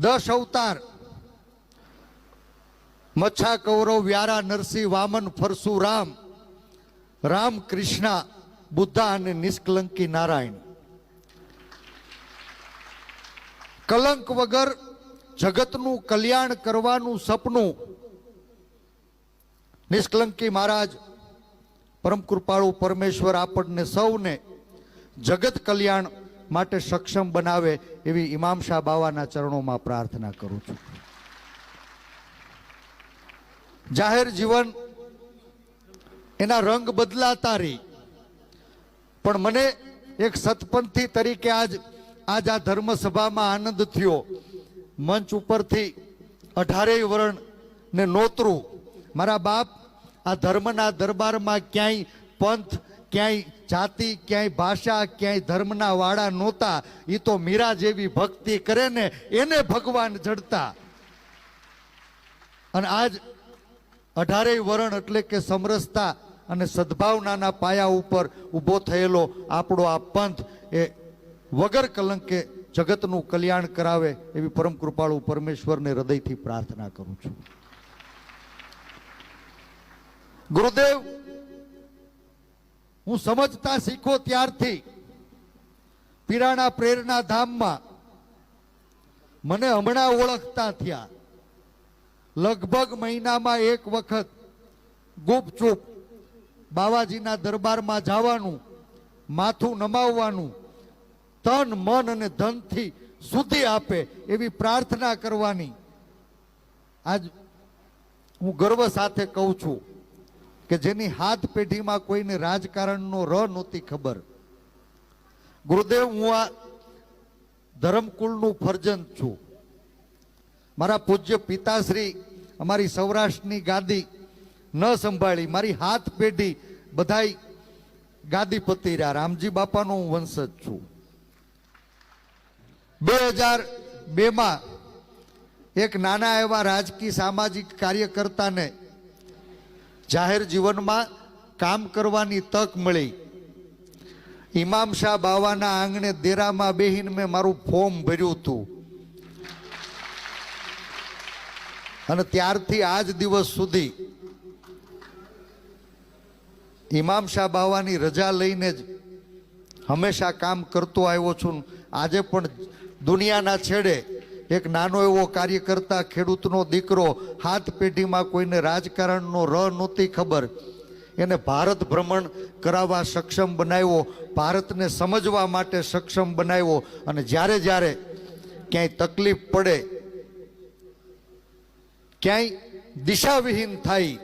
દસ અવતાર. મચ્છા કૌરવ, વ્યારા, નરસિંહ, વામન પરશુરામ રામ કૃષ્ણ બુદ્ધા અને નિષ્કલંકી નારાયણ. કલંક વગર જગતનું કલ્યાણ કરવાનું સપનું નિષ્કલંકી મહારાજ, પરમ કૃપાળુ પરમેશ્વર આપણને સૌને જગત કલ્યાણ માટે સક્ષમ બનાવે એવી ઇમામ શાહ બાવાના ચરણોમાં પ્રાર્થના કરું છું. જાહેર જીવન એના રંગ બદલાતા રહી. પણ મને એક સતપંથી તરીકે આજ આજ આ ધર્મસભામાં આનંદ થયો. મંચ ઉપરથી અઢારેય વર્ણને નોતરું. મારા બાપ આ ધર્મના દરબારમાં ક્યાંય પંથ, ક્યાંય જાતિ, ક્યાંય ભાષા, ક્યાંય ધર્મના વાળા નહોતા. એ તો મીરા જેવી ભક્તિ કરે ને એને ભગવાન જડતા. અને આજ અઢારેય વરણ એટલે કે સમરસતા અને સદભાવનાના પાયા ઉપર ઊભો થયેલો આપણો આ પંથ એ વગર કલંકે જગતનું કલ્યાણ કરાવે એવી પરમ કૃપાળુ પરમેશ્વરને હૃદયથી પ્રાર્થના કરું છું. ગુરુદેવ હું સમજતા શીખો ત્યારથી. પીરાણા પ્રેરણા ધામમાં મને હમણાં ઓળખતા થયા. લગભગ મહિનામાં એક વખત ગુપચુપ બાવાજીના દરબારમાં જવાનું, માથું નમાવવાનું, તન, મન અને ધનથી શુદ્ધિ આપે એવી પ્રાર્થના કરવાની. આજ હું ગર્વ સાથે કહું છું. કે જેની હાથ પેઢીમાં કોઈને રાજકારણનો ર નહોતી ખબર. ગુરુદેવ, હું આ ધરમકુળનું ફરજન છું. મારા પૂજ્ય પિતાશ્રી, અમારી સૌરાષ્ટ્રની ગાદી ન સંભાળી, મારી હાથ પેઢી બધાય ગાદીપતિ રહ્યા. રામજી બાપાનો હું વંશજ છું. બે હજાર બેમાં એક નાના એવા રાજકીય સામાજિક કાર્યકર્તાને જાહેર જીવનમાં કામ કરવાની તક મળી. ઇમામ શાહ બાવાના આંગણે દેરામાં બેહીને મેં મારું ફોર્મ ભર્યું હતું. અને ત્યારથી આજ દિવસ સુધી ઇમામ શાહ બાવાની રજા લઈને જ હંમેશા કામ કરતો આવ્યો છું. આજે પણ દુનિયાના છેડે એક નાનો એવો કાર્યકર્તા ખેડૂતનો દીકરો હાથ પેઢીમાં કોઈને રાજકારણનો ર નહોતી ખબર. એને ભારત ભ્રમણ કરાવવા સક્ષમ બનાવ્યો, ભારતને સમજવા માટે સક્ષમ બનાવ્યો અને જ્યારે જ્યારે ક્યાંય તકલીફ પડે, ક્યાંય દિશાવિહીન થાય,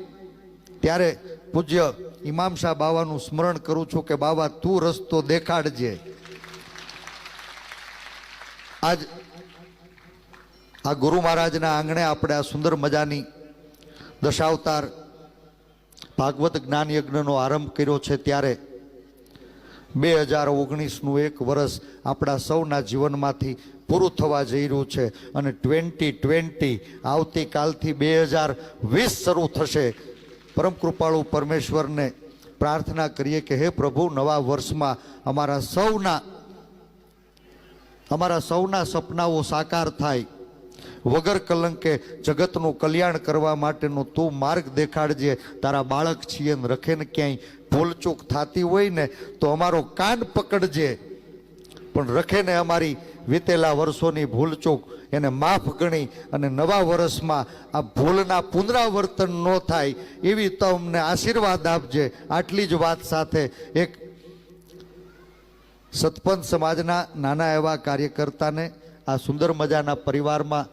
ત્યારે પૂજ્ય ઇમામ શાહ બાવાનું સ્મરણ કરું છું કે, બાબા, તું રસ્તો દેખાડજે. આજ આ ગુરુ મહારાજના આંગણે આપણે આ સુંદર મજાની દશાવતાર ભાગવત જ્ઞાન યજ્ઞનો આરંભ કર્યો છે ત્યારે બે હજાર ઓગણીસનું એક વર્ષ આપણા સૌના જીવનમાંથી પૂરું થવા જઈ રહ્યું છે અને ટ્વેન્ટી ટ્વેન્ટી આવતીકાલથી બે હજાર વીસ શરૂ થશે. પરમ કૃપાળુ પરમેશ્વરને પ્રાર્થના કરીએ કે હે પ્રભુ, નવા વર્ષમાં અમારા સૌના અમારા સૌના સપનાઓ સાકાર થાય. વગર કલંકે જગતનું કલ્યાણ કરવા માટેનો તું માર્ગ દેખાડજે. તારા બાળક છીએ ને રખે ને ક્યાંય ભૂલચૂક થતી હોય ને તો અમારો કાન પકડજે. પણ રખે ને અમારી વીતેલા વર્ષોની ભૂલચૂક એને માફ ગણી અને નવા વર્ષમાં આ ભૂલના પુનરાવર્તન ન થાય એવી તો અમને આશીર્વાદ આપજે. આટલી જ વાત સાથે એક સતપંથ સમાજના નાના એવા કાર્યકર્તાને આ સુંદર મજાના પરિવારમાં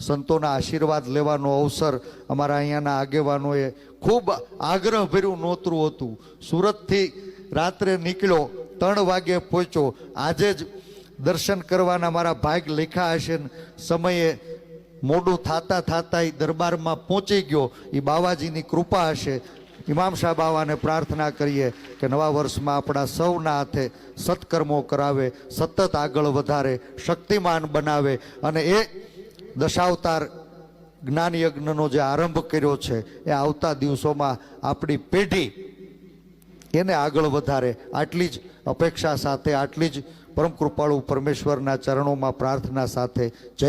સંતોના આશીર્વાદ લેવાનો અવસર અમારા અહીંયાના આગેવાનોએ ખૂબ આગ્રહભર્યું નોતરું હતું. સુરતથી રાત્રે નીકળ્યો, ત્રણ વાગે પહોંચ્યો. આજે જ દર્શન કરવાના મારા ભાગ લેખા હશે સમયે મોડું થાતા થાતા એ દરબારમાં પહોંચી ગયો. એ બાવાજીની કૃપા હશે. ઇમામ શાહ બાવાને પ્રાર્થના કરીએ કે નવા વર્ષમાં આપણા સૌના હાથે સત્કર્મો કરાવે, સતત આગળ વધારે, શક્તિમાન બનાવે અને એ દશાવતાર જ્ઞાન યજ્ઞનો જે આરંભ કર્યો છે, એ આવતા દિવસોમાં આપણી પેઢી એને આગળ વધારે આટલી જ અપેક્ષા સાથે, આટલી જ પરમ કૃપાળુ પરમેશ્વરના ચરણોમાં પ્રાર્થના સાથે જય